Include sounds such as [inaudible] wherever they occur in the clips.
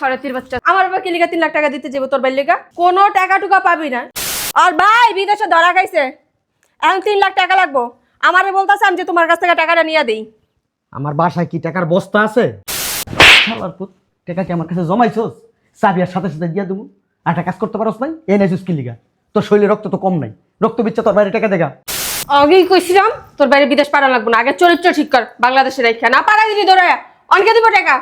খরাতির বাচ্চা। আমার বাবা কিলিকা তিন লাখ টাকা দিতে যাব তোর বাইলিকা কোনো টাকা টুকা পাবি না। আর ভাই বিদেশে ধরা খাইছে। এখন তিন লাখ টাকা লাগবো। আমারে বলতেছে আমি যে তোমার কাছ থেকে টাকাটা নিয়ে দিই। আমার বাসায় কি টাকার বস্তা আছে? শালার পুত টাকা কি আমার কাছে জমাইছস? সাথে সাথে দিয়া দেবো আর একটা কাজ করতে পারস নাই? এ নাইছিস তোর শরীরে রক্ত তো কম নাই। রক্ত বিচ্ছে তোর বাইরে টাকা দেখা আগেই কইছিলাম তোর বাইরে বিদেশ পাড়া লাগবো না। আগে চরিত্র ঠিক কর বাংলাদেশে রেখা না পাড়া দিলি ধরে অনকে দিব টাকা।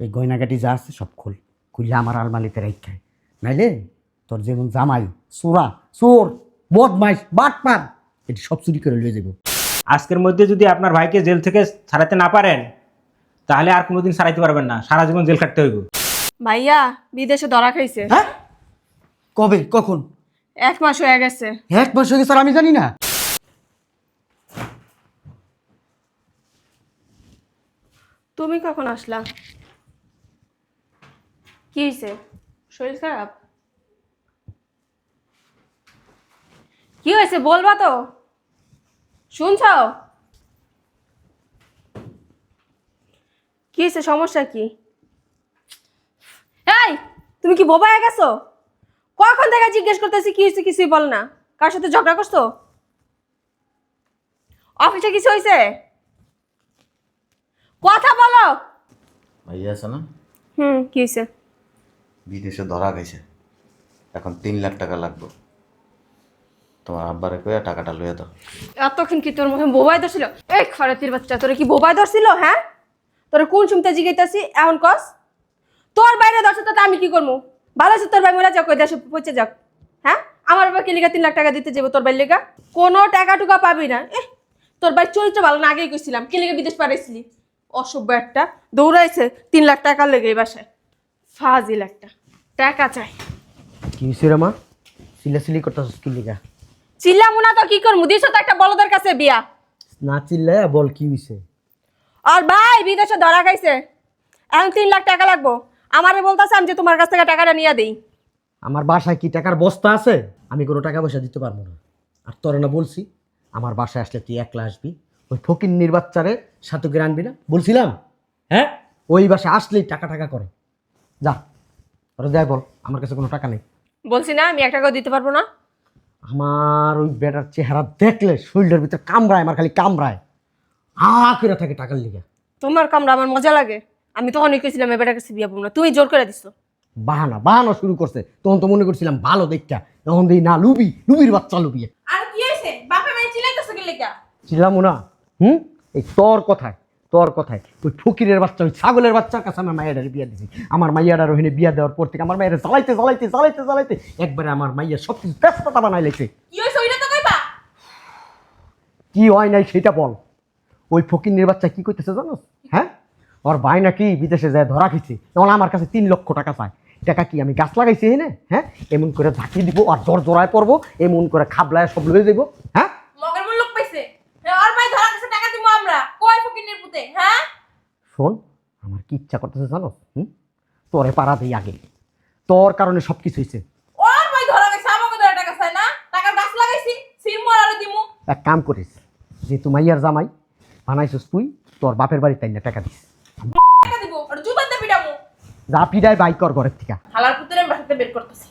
এই গয়নাগাটি যা আছে সব খোল খুললে আমার আলমালিতে রাখায় নাইলে তোর যেমন জামাই চোরা চোর বদমাইশ বাটপার এটি সব চুরি করে লয়ে যাব। আজকের মধ্যে যদি আপনার ভাইকে জেল থেকে ছাড়াতে না পারেন তাহলে আর কোনোদিন ছাড়াইতে পারবেন না সারা জীবন জেল কাটতে হইব। ভাইয়া বিদেশে ধরা খাইছে। হ্যাঁ? কবে? কখন? এক মাস হয়ে গেছে। এক মাস হয়ে গেছে আর আমি জানি না। তুমি কখন আসলা? কি হয়েছে শরীর খারাপ? কি হয়েছে বলবা তো? শুনছ? কি হয়েছে সমস্যা কি? এই তুমি কি বোবা হয়ে গেছো? কখন থেকে জিজ্ঞেস করতেছি কি হয়েছে কিছুই বল না। কার সাথে ঝগড়া করছ? অফিসে কিছু হয়েছে কথা বলো। আছে না? হুম কি হয়েছে বিদেশে ধরা গেছে। এখন তিন লাখ টাকা লাগবে। তোমার আব্বারে কইয়া টাকাটা লইয়া দাও। এতক্ষণ কি তোর মুখে বোবাই ধরছিল? এই খরাতির বাচ্চা তোরে কি বোবাই ধরছিল হ্যাঁ? তোরে কোন শুনতে জিগাইতাছি এখন কস? তোর বাইরে ধরছে তো আমি কি করব ভালো আছে তোর ভাই মোরা যাক ওই দেশে পৌঁছে যাক হ্যাঁ? আমার বাবা কিলিকা তিন লাখ টাকা দিতে যাব তোর ভাই লেগা? কোনো টাকা টুকা পাবি না এহ, তোর ভাই চরিত্র ভালো না আগেই কইছিলাম কিলিকা বিদেশ পাঠাইছিলি? অসভ্য একটা দৌড়াইছে তিন লাখ টাকা লেগে এই বাসায়। ফাজিল একটা। টাকা চাই। কি হয়েছে রে মা? চিল্লাচিল্লি করতেছিস কি লিগা? চিল্লামু না তো কি করব দিছ তো একটা বলদের কাছে বিয়া। না চিল্লায় বল কি হয়েছে আর ভাই বিদেশে ধরা খাইছে। এখন তিন লাখ টাকা লাগবো। আমারে বলতাছে আমি যে তোমার কাছ থেকে টাকাটা নিয়ে দেই। আমার বাসায় কি টাকার বস্তা আছে? আমি কোনো টাকা পয়সা দিতে পারব না। আর তোর না বলছি আমার বাসায় আসলে তুই একলা আসবি। ওই ফকির নির্বাচ্চারে সাথে করে আনবি না? বলছিলাম হ্যাঁ? ওই বাসায় আসলেই টাকা টাকা করে। যা। ওরা যাই বল আমার কাছে কোনো টাকা নেই। বলছি না আমি এক টাকাও দিতে পারব না। আমার ওই বেটার চেহারা দেখলে শরীরের ভিতরে কামড়ায় আমার খালি কামড়ায়। হা করে থাকে টাকার লিগে। তোমার কামরা আমার মজা লাগে। আমি তখন কইছিলাম এবার কাছে বিয়ে পাবো না। তুমি জোর করে দিছো। বাহানা বাহানা শুরু করছে। তখন তো মনে করছিলাম ভালো দেখা তখন দিই না লুবি লুবির বাচ্চা লুবিয়ে। আর কি হয়েছে বাপে ভাই চিলাইতেছো কি লেখা ছিলাম না। হুম? এই তোর কথায়। তোর কথায় ওই ফকিরের বাচ্চা ওই ছাগলের বাচ্চার কাছে আমার মাইয়াডার বিয়া দিছি। আমার মাইয়াডার ওখানে বিয়া দেওয়ার পর থেকে আমার মায়ের জ্বালাইতে জ্বালাইতে জ্বালাইতে জ্বালাইতে একবারে আমার মাইয়া সব কিছু ব্যস্ততা বানাই লেছে কি হয় নাই সেটা বল। ওই ফকিরের বাচ্চা কি করতেছে জানো? হ্যাঁ? ওর ভাই নাকি বিদেশে যায় ধরা খেয়েছে। তখন আমার কাছে তিন লক্ষ টাকা চায়। টাকা কি আমি গাছ লাগাইছি হ্যাঁ? এমন করে ঝাঁকি দিব আর জোর জড়ায় পড়ব এমন করে খাবলায় সব লয়ে দেবো হ্যাঁ মগের মূল লোক পাইছে হ্যাঁ, আর ভাই ধরা গেছে টাকা দিব আমরা কয় ফকিনের হ্যাঁ? শোন আমার কি ইচ্ছা করতেছে জানো হুম? তোরে পাড়া দিই আগে। তোর কারণে সব কিছু হয়েছে ওর ভাই ধরা গেছে আমাকে ধরা টাকা চাই না? টাকার গাছ লাগাইছি সিম মরারে দিমু। এক কাম করিস যে মাইয়ার জামাই বানাইছিস তুই তোর বাপের বাড়ি তাই না টাকা দিস। টাকা দিব আর জুতাতে পিটামু যা পিডায় বাইক কর ঘরের থেকে। হালার পুতের আমি বাসাতে বের করতেছি।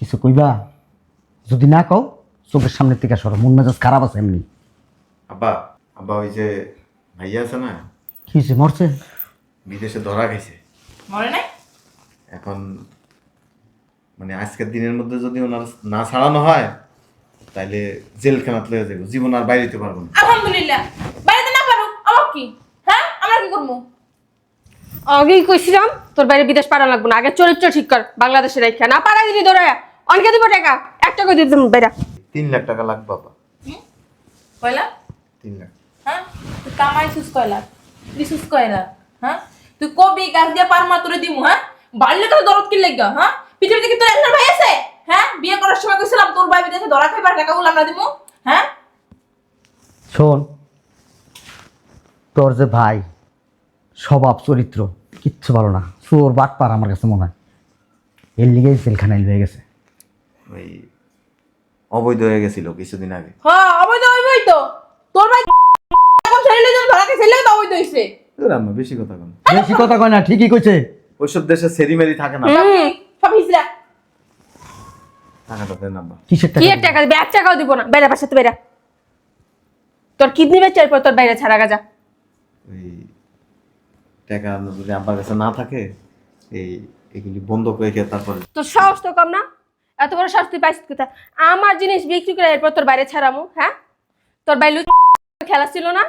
কিছু কইবা? যদি না কও চোখের সামনের থেকে সরো মন মেজাজ খারাপ আছে এমনি। আব্বা আব্বা ওই যে ভাইয়া আছে না? কি হয়েছে মরছে? বিদেশে ধরা গেছে মরে নাই? এখন মানে আজকের দিনের মধ্যে যদি ওনার না ছাড়ানো হয় তাইলে জেলখানাত লয়ে যাব জীবন আর বাইরে পারব না। আলহামদুলিল্লাহ। বাড়িতে না পারো আমার কি? হ্যাঁ? আমরা কি করব? আগেই কইছিলাম তোর বাইরে বিদেশ পাড়া লাগবো না। আগে চরিত্র ঠিক কর বাংলাদেশে রেখা না পাড়া দিলি ধরে অনকে দিব টাকা। এক টাকা দিয়ে দিলাম বাইরা। তিন লাখ টাকা লাগবে বাবা। কয়লা তিন লাখ। হ্যাঁ? তুই কয়লা দিছিস কয়লা হ্যাঁ? তুই কবি গাছ দিয়ে পার মা তোরে দিমু হ্যাঁ? বাড়লে তোর দরদ কি লাগা হ্যাঁ? পৃথিবীতে কি তোর একজন ভাই আছে হ্যাঁ? বিয়ে করার সময় কইছিলাম তোর ভাই বিদেশে ধরা খাইবার টাকাগুলো আমরা দিমু হ্যাঁ? শোন তোর যে ভাই স্বভাব চরিত্র কিচ্ছু ভালো না। চোর বাটপার আমার কাছে মনে হয়। এর লিগেই জেলখানায় হয়ে গেছে। ওই অবৈধ হয়ে গেছিল কিছুদিন আগে। হ্যাঁ অবৈধ হইবই তো। তোর ভাই এখন ছেলে লেগে ধরা খাই ছেলে তো অবৈধ হইছে। ধুর আম্মা বেশি কথা কন বেশি কথা কয় না ঠিকই কইছে। ওইসব দেশে সেরিমেরি থাকে না। সব হিজড়া। টাকাটা দেন আব্বা। কিসের টাকা টাকা দিবে? এক টাকাও দিব না। বাইরে পাশে তো বাইরা। তোর কিডনি বেচার পর তোর বাইরে ছাড়া গাজা ওই টাকা যদি আব্বার কাছে না থাকে এই এগুলি বন্ধ করে তারপরে তোর সাহস তো কম না? এত বড় শাস্তি পাইছিস কোথায়? আমার জিনিস বিক্রি করে এরপর তোর বাইরে ছাড়ামু হ্যাঁ? তোর বাইরে [laughs] খেলা ছিল না?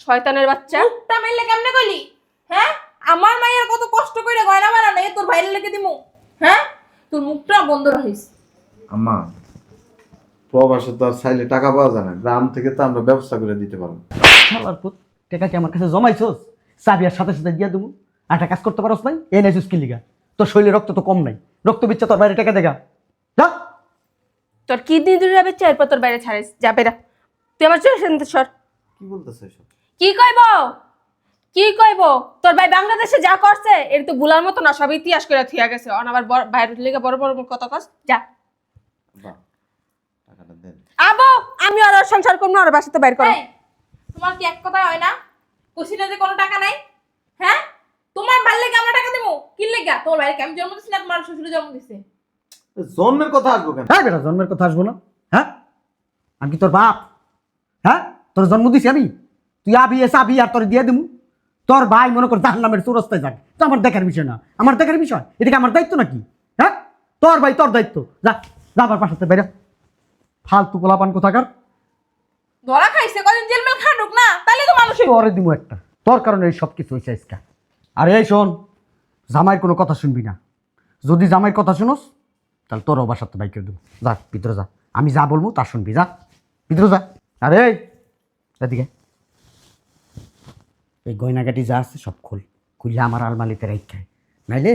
শয়তানের বাচ্চা। মুখটা মাইলে কেমনে কইলি হ্যাঁ? আমার মায়ের কত কষ্ট করে গয়না বানানো এ তোর বাইরে লেগে দিমু। হ্যাঁ? তোর মুখটা বন্ধ রাখিস। আম্মা প্রবাসে তো আর চাইলে টাকা পাওয়া যায় না। গ্রাম থেকে তো আমরা ব্যবস্থা করে দিতে পারব। শালার পুত টাকা কি আমার কাছে জমাইছস? চাবি আর সাথে সাথে দিয়া দেবো আর একটা কাজ করতে পারস নাই? এই নাইছিস কি লিগা? তোর শরীরে রক্ত তো কম নাই। রক্ত বিচ্ছে তোর বাইরে টাকা দেখা যা। তোর কিডনি দূরে বেচে এরপর তোর বাইরে ছাড়িস। যা বেরা তুই আমার সামনে থেকে সর। কি বলতেছে এসব? কি কইব? কি কইব? তোর ভাই বাংলাদেশে যা করছে এর তো ভুলার মতো না সব ইতিহাস করে থিয়া গেছে। অন আবার বড়- বাইরের লেগে বড় বড় কথা কস। যা। আবো আমি আর ওর সংসার করব না আর বাসাতে বাইর করো। তোমার কি এক কথায় হয় না? না যে কোনো টাকা নাই? হ্যাঁ? তোমার ভাই লেগে আমরা টাকা দেবো কি লেগা? তোমার ভাইকে আমি জন্ম দিছি না তোমার শ্বশুর জন্ম দিছে। জন্মের কথা আসব কেন? হ্যাঁ বেটা জন্মের কথা আসব না। হ্যাঁ? আমি কি তোর বাপ? হ্যাঁ? তোর জন্ম দিছি আমি? তুই আবি এসে আবি আর তোর দিয়ে দিমু। তোর ভাই মনে কর জাহান নামের চৌরস্তায় যাক তো আমার দেখার বিষয় না। আমার দেখার বিষয়? এটা কি আমার দায়িত্ব নাকি? হ্যাঁ? তোর ভাই তোর দায়িত্ব। যা যা আমার পাশাতে বেরা ফালতু পোলাপান কোথাকার? ধরা খাইছে কদিন জেল মেল খাটুক না? তাহলে তো মানুষই। তোরে দিমু একটা। তোর কারণে এই সব কিছু হয়েছে আজকা। আর এই শোন জামাইয়ের কোনো কথা শুনবি না। যদি জামাইয়ের কথা শুনোস তাহলে তোরও বাসাতে বাইক করে দেবো। যা ভিতরে যা। আমি যা বলব তা শুনবি যা। ভিতরে যা। আরে এদিকে। এই গয়নাগাটি যা আছে সব খোল। খুললে আমার আলমালিতে রাখায় নাইলে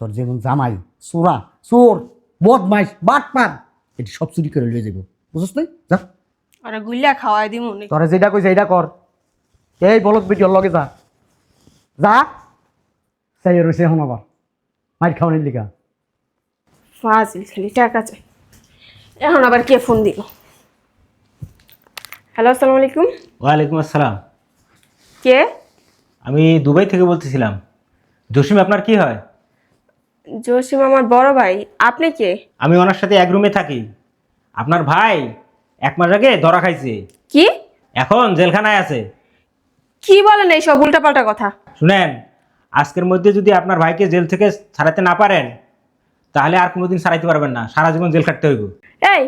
তোর যেমন জামাই চোরা চোর বদমাইশ বাটপার এটি সব চুরি করে লিয়ে যাব। বুঝছ নাই? যা। আরে গুল্লা খাওয়াই দিমু তোরা যেটা কইছে এইটা কর। এই বলক ভিডিওর লগে যা। যা। সেই রয়েছে এখন আবার। মাইর খাওয়ানির লিগা। ফাজিল খালি টাকা চাই এখন আবার কে ফোন দিল? হ্যালো আসসালামু আলাইকুম। ওয়ালাইকুম আসসালাম। কে? আমি দুবাই থেকে বলতেছিলাম। জসিম আপনার কি হয়? জসিম আমার বড় ভাই আপনি কে? আমি ওনার সাথে এক রুমে থাকি। আপনার ভাই এক মাস আগে ধরা খাইছে। কি? এখন জেলখানায় আছে। কি বলেন এই সব উল্টাপাল্টা কথা? শুনেন আজকের মধ্যে যদি আপনার ভাইকে জেল থেকে ছাড়াতে না পারেন তাহলে আর কোনোদিন ছাড়াইতে পারবেন না। সারা জীবন জেল কাটতে হইব। এই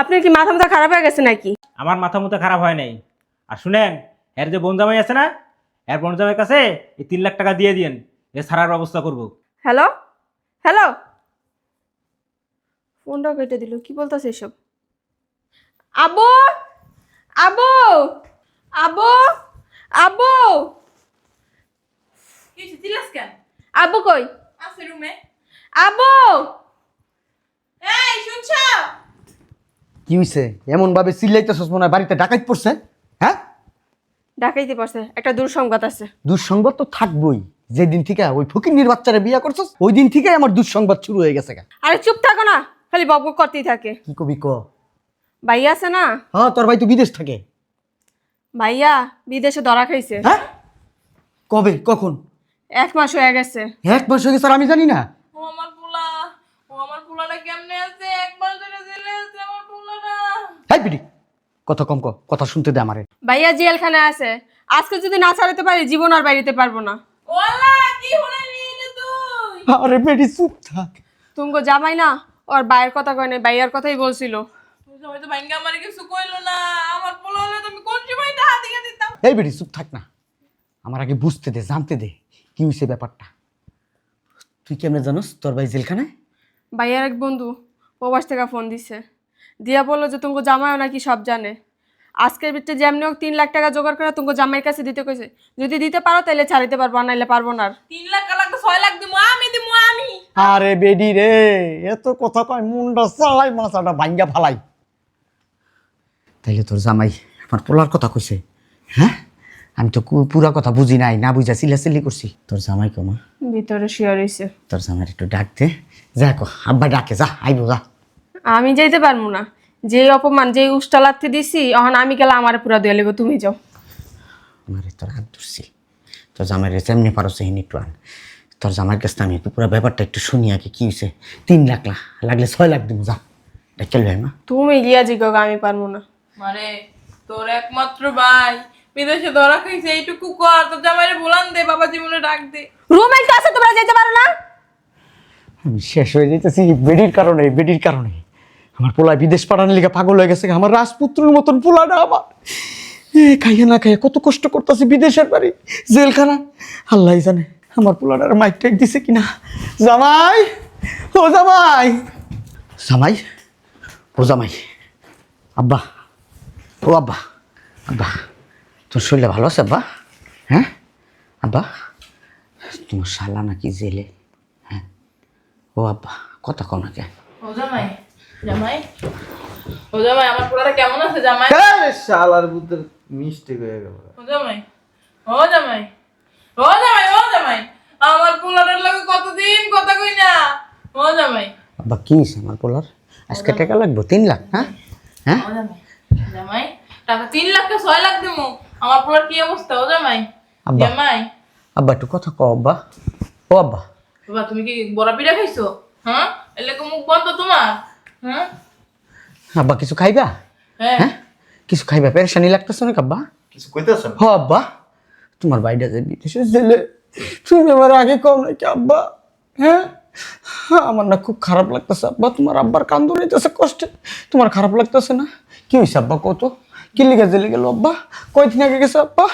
আপনার কি মাথা মাথা খারাপ হয়ে গেছে নাকি? আমার মাথা মতো খারাপ হয় নাই। আর শুনেন এর যে বনজামাই আছে না এর বনজামাইয়ের কাছে এই তিন লাখ টাকা দিয়ে দিন এ ছাড়ার ব্যবস্থা করব। হ্যালো? হ্যালো? ফোনটা কেটে দিল কি বলতেছে এসব? আবু! আবু! আবু! আবু! কি চিল্লাস কেন? আবু কই? আছে রুমে আবু এই শুনছ? কি হইছে? এমন ভাবে চিল্লাইতেছস মনে হয় বাড়িতে ডাকাইত পড়ছে হ্যাঁ? ডাকাইতে পারছে একটা দূর সংবাদ আছে। দুঃসংবাদ তো থাকবই। যেদিন থেকে ওই ফকির বাচ্চারে বিয়া করছস ওই দিন থেকে আমার দুঃসংবাদ শুরু হয়ে গেছে গা। আরে চুপ থাকো না খালি বক বক করতেই থাকে। কি কবি ক? ভাইয়া আছে না? হ্যাঁ তোর ভাই তো বিদেশ থাকে। ভাইয়া বিদেশে ধরা খাইছে। হ্যাঁ? কবে? কখন? এক মাস হয়ে গেছে। এক মাস হয়ে গেছে আর আমি জানি না। ও আমার পোলা ও আমার পোলাটা কেমনে আছে? একবার ধরে জেলে আছে আমার পোলাটা। হাই পিটি কথা কম ক কথা শুনতে দে আমারে। ভাইয়া জেলখানায় আছে। আজকে যদি না ছাড়াতে পারি জীবন আর বাইরেতে পারব না। ওলা কি হলে নিয়ে তুই? আরে বেটি চুপ থাক। জামাই না ওর ভাইয়ের কথা কয় নাই ভাইয়ার কথাই বলছিল। তুমি সবাই ভাঙ্গা আমার কিছু কইলো না। আমার পোলা হলে তুমি কোন সময় টাকা দিতাম? এই বেটি চুপ থাক না। আমার আগে বুঝতে দে জানতে দে। কি হয়েছে ব্যাপারটা? তুই কেমনে জানোস? তোর ভাই জেলখানায়? ভাইয়ার এক বন্ধু প্রবাস থেকে ফোন দিছে। দিয়া বলল যে তুমগো জামাইও নাকি সব জানে। আজকের ভিতরে যেমনি হোক তিন লাখ টাকা জোগাড় করে তুমগো জামাইয়ের কাছে দিতে কইছে। যদি দিতে পারো তাহলে ছাড়িতে পারব আর নাইলে পারব না আর। তিন লাখ লাগবে ছয় লাখ দিমু আমি দিমু আমি। আরে বেডি রে এত কথা কয় মুন্ডা চালাই মাথাটা ভাঙ্গা ফালাই। তাইলে তোর জামাই আমার পোলার কথা কইছে হ্যাঁ? আমি তো কু- পুরা কথা বুঝি নাই না বুঝা চিল্লাচিল্লি করছি। তোর জামাই কমা ভিতরে শুয়ে রয়েছে তোর জামাই একটু ডাক দে যা কো আব্বা ডাকে যা আইবো যা। আমি যাইতে পারব না। যে অপমান যে উষ্টা লাথি দিছি এখন আমি গেলে আমার পুরা দিয়ে লিব তুমি যাও। আমারে তোর হাত ধরছি। তোর জামাইয়ের কাছে এমনি পারো সেই একটু আন। তোর জামাইয়ের কাছে আমি পুরো ব্যাপারটা একটু শুনি আগে কি হয়েছে তিন লাখ লাগলে ছয় লাখ দিব যা। ডাক্তার ভাই মা? তুমি গিয়া জিগো আমি পারব না। মানে তোর একমাত্র ভাই। বিদেশে ধরা খাইছে এইটুকু কর তোর জামাইরে বলান দে বাবা জীবনে ডাক দে। রুমের কাছে তোমরা যেতে পারো না? আমি শেষ হয়ে যেতেছি বেডির কারণে বেডির কারণে। আমার পোলা বিদেশ পাঠানোর লিগে পাগল হয়ে গেছে আমার রাজপুত্রের মতন পোলাটা আমার। এ খাইয়া না খাইয়া কত কষ্ট করতেছে বিদেশের বাড়ি জেলখানা। আল্লাহ জানে আমার পোলাটার মাইক টাইক দিছে কিনা। জামাই ও জামাই। জামাই? ও জামাই। আব্বা ও আব্বা আব্বা। তোর শরীরে ভালো আছে আব্বা? হ্যাঁ? আব্বা? তোমার শালা নাকি জেলে। হ্যাঁ? ও আব্বা কথা কও না কে? ও জামাই জামাই? ও জামাই আমার পোলাটা কেমন আছে জামাই? শালার বুদ্ধের মিস্টেক হয়ে গেল। ও জামাই ও জামাই ও জামাই ও জামাই আমার পোলাটার লাগে কতদিন কথা কই না? ও জামাই। আব্বা কি আমার পোলার? আজকে টাকা লাগবো? তিন লাখ হ্যাঁ? হ্যাঁ জামাই জামাই টাকা তিন লাখ কে ছয় লাখ দেবো আমার পোলার কি অবস্থা ও জামাই? আব্বা। জামাই? আব্বা একটু কথা কও আব্বা। ও আব্বা। বাবা তুমি কি বড়া পিঠা খাইছো? হ্যাঁ? এলে মুখ বন্ধ তোমার। হ্যাঁ? আব্বা কিছু খাইবা? হ্যাঁ। হ্যাঁ? কিছু খাইবা? পেরেশানি লাগতেছে না আব্বা? কিছু কইতেছেন হ আব্বা। তোমার বাইরে যে বিদেশে জেলে তুমি আমার আগে কম নাকি আব্বা? হ্যাঁ? আমার না খুব খারাপ লাগতেছে আব্বা। তোমার আব্বার কান্দ নিতেছে কষ্টে। তোমার খারাপ লাগতেছে না? কি হয়েছে আব্বা কত কি লিগে জেলে গেল? আব্বা কয়দিন আগে গেছে? আব্বা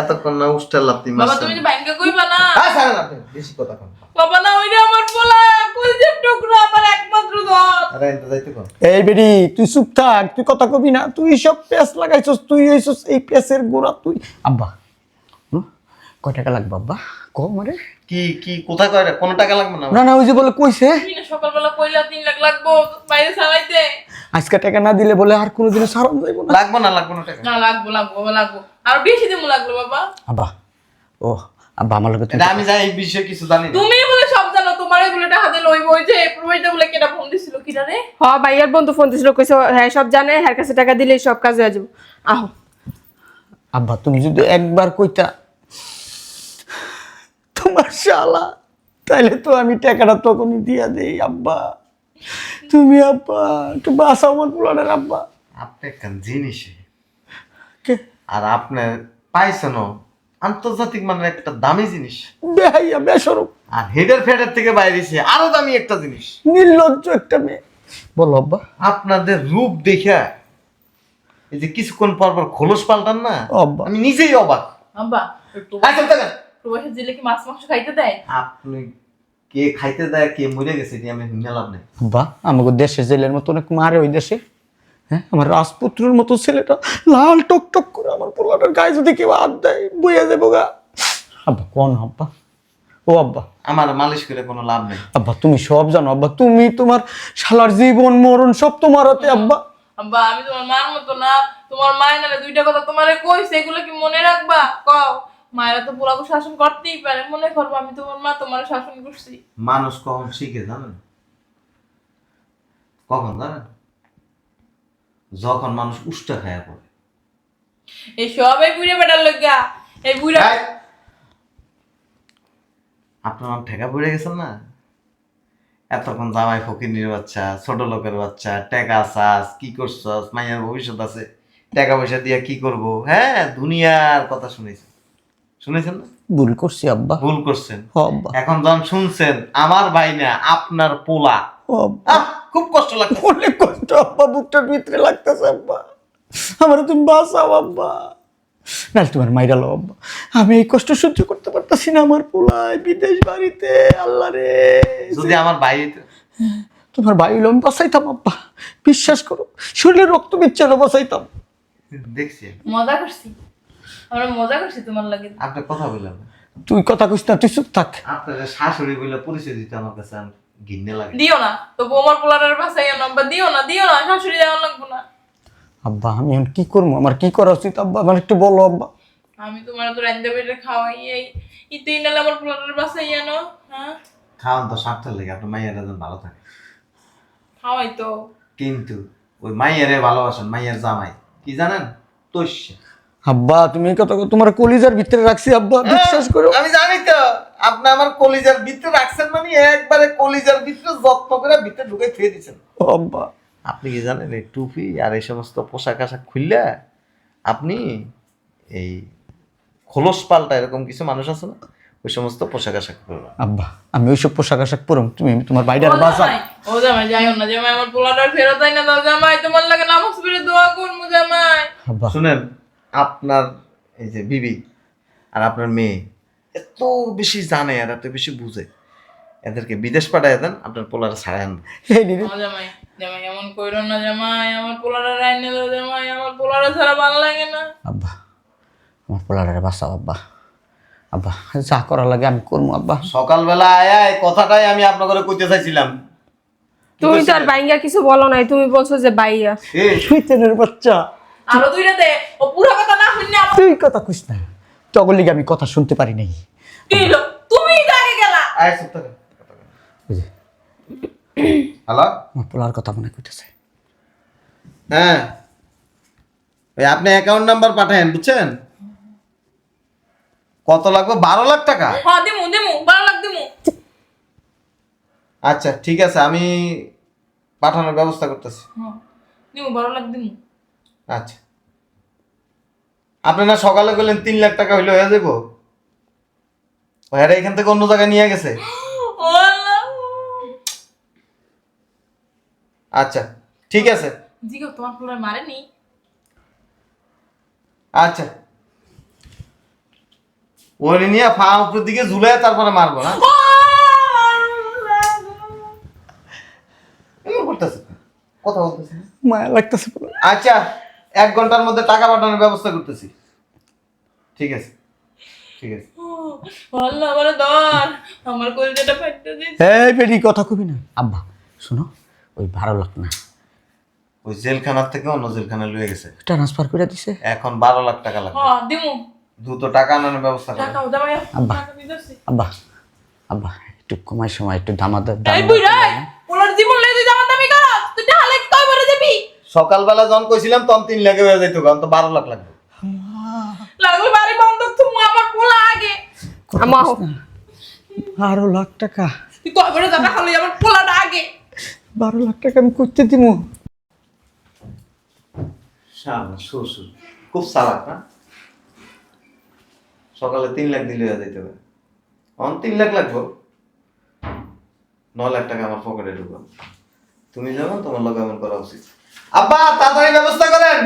এতক্ষণ না উষ্টার লাপ্তি বাবা তুমি ব্যাংকে কইবা না হ্যাঁ ছাড়েন আপনি বেশি কথা কন বাবা না ওইটা আমার পোলা কলজের টুকরো আমার একমাত্র ধন। আরে এনতে যাইতে কন এই বেরি তুই চুপ থাক তুই কথা কবি না। তুই সব পেঁয়াজ লাগাইছস তুই হইছস এই পেঁয়াজের গোড়া তুই। আব্বা কয় টাকা লাগবে আব্বা? কো মারে কি কি কোথায় কয় রে? কোনো টাকা লাগবে না? না না ওই যে বলে কইছে। সকালবেলা কইলা তিন লাখ লাগবো বাইরে চালাইতে। আজকে টাকা না দিলে বলে আর কোনোদিনও সারান যাইব না। লাগবে না লাগবে না টাকা। না লাগবো লাগবো বাবা লাগবো। আর বেশি দিমু লাগল বাবা। আব্বা ও আব্বা আমার এটা আমি জানি এই বিষয়ে কিছু জানি না। তুমি বলে সব জানো তোমার বলে টাকা দিল। ওই ওই যে প্রবাসটা বলে কেটা ফোন দিছিল কিটা রে হ ভাইয়ার বন্ধু ফোন দিছিল কইছে হ্যাঁ সব জানে হ্যার কাছে টাকা দিলেই সব কাজে হয়ে যাব। আহো। আব্বা তুমি যদি একবার কইতা তোমার শালা তাইলে তো আমি টাকাটা তখনই দিয়া দেই আব্বা। তুমি আব্বা একটু বাসা আমার পোলারের আব্বা। আপনি একটা জিনিস। কে? আর আপনার পাইছেন আন্তর্জাতিক মানের একটা দামি জিনিস। বেহাইয়া বেসরম। আর হেডের ফেডের থেকে বাইরেছে আরও দামি একটা জিনিস। নির্লজ্জ একটা মেয়ে। বলো আব্বা। আপনাদের রূপ দেখে এই যে কিছুক্ষণ পর পর খোলস পাল্টান না। আমি নিজেই অবাক। আব্বা আচ্ছা, জেলে কি মাছ মাংস খাইতে দেয়? আপনি কে খাইতে দেয় কে মরে গেছে এটি আমি মেলাম নাই। আমাকে দেশে জেলের মতো অনেক মারে ওই দেশে। হ্যাঁ আমার রাজপুত্রের মতো ছেলেটা লাল টক টক করে আমার পোলাটার গায়ে যদি কেউ হাত দেয় বইয়া যাব গা। আব্বা কোন আব্বা? ও আব্বা। আমার মালিশ করে কোনো লাভ নেই। আব্বা তুমি সব জানো আব্বা তুমি তোমার শালার জীবন মরণ সব তোমার হাতে আব্বা। আব্বা আমি তোমার মার মতো না তোমার মায়ের নামে দুইটা কথা তোমারে কইছে এগুলো কি মনে রাখবা? কও। মায়েরা তো পোলাকে শাসন করতেই পারে মনে করব আমি তোমার মা তোমার শাসন করছি। মানুষ কখন শিখে জানেন? কখন জানেন? যখন মানুষ উষ্টা খায়া পড়ে। এই সব এই বুড়ে বেটার লগা এই বুড়া আপনার নাম ঠেকা পড়ে গেছেন না? এতক্ষণ জামাই ফকির বাচ্চা ছোট লোকের বাচ্চা টাকা চাস কি করছস? মাইয়ার ভবিষ্যৎ আছে। টাকা পয়সা দিয়ে কি করব? হ্যাঁ দুনিয়ার কথা শুনেছেন শুনেছেন? না ভুল করছি আব্বা। ভুল করছেন। আব্বা। এখন যখন শুনছেন আমার ভাই না আপনার পোলা। খুব কষ্ট লাগছে অনেক কষ্ট আব্বা বুকটার ভিতরে লাগতেছে আব্বা। আমার তুমি বাঁচাও আব্বা। নাহলে তোমার মাইরা লো আব্বা। আমি এই কষ্ট সহ্য করতে পারতাছি না আমার পোলায় বিদেশ বাড়িতে আল্লাহ রে। যদি আমার ভাই তোমার ভাই হইলে আমি বাঁচাইতাম আব্বা। বিশ্বাস করো শরীরে রক্ত বিচ্ছেদ বাঁচাইতাম। দেখছি। মজা করছি? আমরা মজা করছি তোমার লাগে। আপনার কথা বললাম তুই কথা কইস না তুই চুপ থাক। আপনার শাশুড়ি বলে পরিচয় দিতে আমার কাছে ঘিন্নে লাগে। দিও না তো বৌমার পোলারের বাসায় আব্বা দিও না দিও না শাশুড়ি দেওয়া লাগবো না। আব্বা আমি এখন কি করব? আমার কি করা উচিত? আব্বা আমার একটু বলো আব্বা। আমি তোমার তো রান্দা বেড়ে খাওয়াই এই ইতেই নালে আমার পোলারের বাসায় আনো হ্যাঁ? খাওয়ান তো স্বার্থের লেগে আপনার মাইয়ারা যেন ভালো থাকে খাওয়াই তো। কিন্তু ওই মাইয়ারে ভালোবাসেন মাইয়ার জামাই কি জানেন? তৈশ্য আব্বা তুমি এই কথা তোমার কলিজার ভিতরে রাখছি আব্বা বিশ্বাস করো। আমি জানি তো আপনি আমার কলিজার ভিতরে রাখছেন মানে একবারে কলিজার ভিতরে যত্ন করে ভিতরে ঢুকে দিচ্ছেন ও আব্বা। আপনি কি জানেন এই টুপি আর এই সমস্ত পোশাক আশাক খুললে আপনি এই খোলস পাল্টা এরকম কিছু মানুষ আছে না? ওই সমস্ত পোশাক আশাক করবেন আব্বা আমি ওইসব পোশাক আশাক পরম তুমি তোমার বাইরে ও বাসা ও জামাই যাইও না জামাই আমার পোলাটা ফেরত আই না দাও জামাই তোমার লাগে নামাজ পড়ে দোয়া করব জামাই। আব্বা। শুনেন আপনার এই যে বিবি আর আপনার মেয়ে এত বেশি জানে আর এত বেশি বুঝে। এদেরকে বিদেশ পাঠায় দেন আপনার পোলারে ছাড়াই আনব। জামাই জামাই এমন কইরো না জামাই আমার পোলাটা রাইনে জামাই আমার পোলাটা ছাড়া ভালো লাগে না। আব্বা আমার পোলারে বাসাও আব্বা। আব্বা যা করা লাগে আমি করব আব্বা। সকালবেলা আয়া এই কথাটাই আমি আপনাকে কইতে চাইছিলাম। তুমি তো আর বাইঙ্গা কিছু বলো নাই তুমি বলছো যে বাইয়া। বাচ্চা। আরও দুইটা দে। ও পুরো কথা না শুনলে তুই কথা কইস না। লিগে আমি কথা শুনতে পারি নাই। কি হলো তুমি আগে গেলা। আয় চুপ থাকেন। বুঝলি হ্যালো? আমার পোলার কথা মনে করতেছে হ্যাঁ। ওই আপনি অ্যাকাউন্ট নাম্বার পাঠান বুঝছেন? কত লাগবে? বারো লাখ টাকা? হ্যাঁ দিমু দিমু ভালো লাগ দিমু। আচ্ছা ঠিক আছে আমি পাঠানোর ব্যবস্থা করতেছি। হ্যাঁ দিমু ভালো লাগ দিমু। আচ্ছা। আপনি না সকালে বললেন তিন লাখ টাকা হইলে হয়ে যাব হ্যাঁ এখান থেকে অন্য জায়গায় নিয়ে গেছে? আচ্ছা ঠিক আছে। জিগো তোমার পোলার মারেনি। আচ্ছা। ওই নিয়ে ফা উপরের দিকে ঝুলে তারপরে মারবো না? করতেছে। কথা বলতেছে মায়া লাগতেছে আচ্ছা। এক ঘণ্টার মধ্যে টাকা পাঠানোর ব্যবস্থা করতেছি। ঠিক আছে। ঠিক আছে। আল্লাহ আমার ধর। আমার কলিজাটা ফাইটতে দিচ্ছে এই বেরি কথা কবি না। আব্বা শোনো ওই বারো লাখ না। ওই জেলখানার থেকে অন্য জেলখানায় লয়ে গেছে। ট্রান্সফার করে দিছে? এখন বারো লাখ টাকা লাগবে। হ্যাঁ দিমু। দ্রুত টাকা আনানোর ব্যবস্থা করে। আব্বা। আব্বা আব্বা একটু কমাই সময় একটু দামাদার দাম পোলার জীবন তুই জামার দামি কর তুই টাকা কয় বলে দিবি সকালবেলা যখন কইছিলাম তখন তিন লাখে হয়ে যাইতো কারণ তো বারো লাখ লাগবে। লাগবে বাড়ি বন্ধ তুমি আমার পোলা আগে? বারো লাখ টাকা। তুই টাকা খালি আমার পোলাটা আগে। বারো লাখ টাকা আমি করতে দিব শালা, শ্বশুর খুব চালাক না? সকালে তিন লাখ দিলে হয়ে যাইতে হবে অন তিন লাখ লাগবো। ন লাখ টাকা আমার পকেটে ঢুকো তুমি যেমন তোমার লোক এমন করা উচিত। আব্বা তাড়াতাড়ি ব্যবস্থা করেন।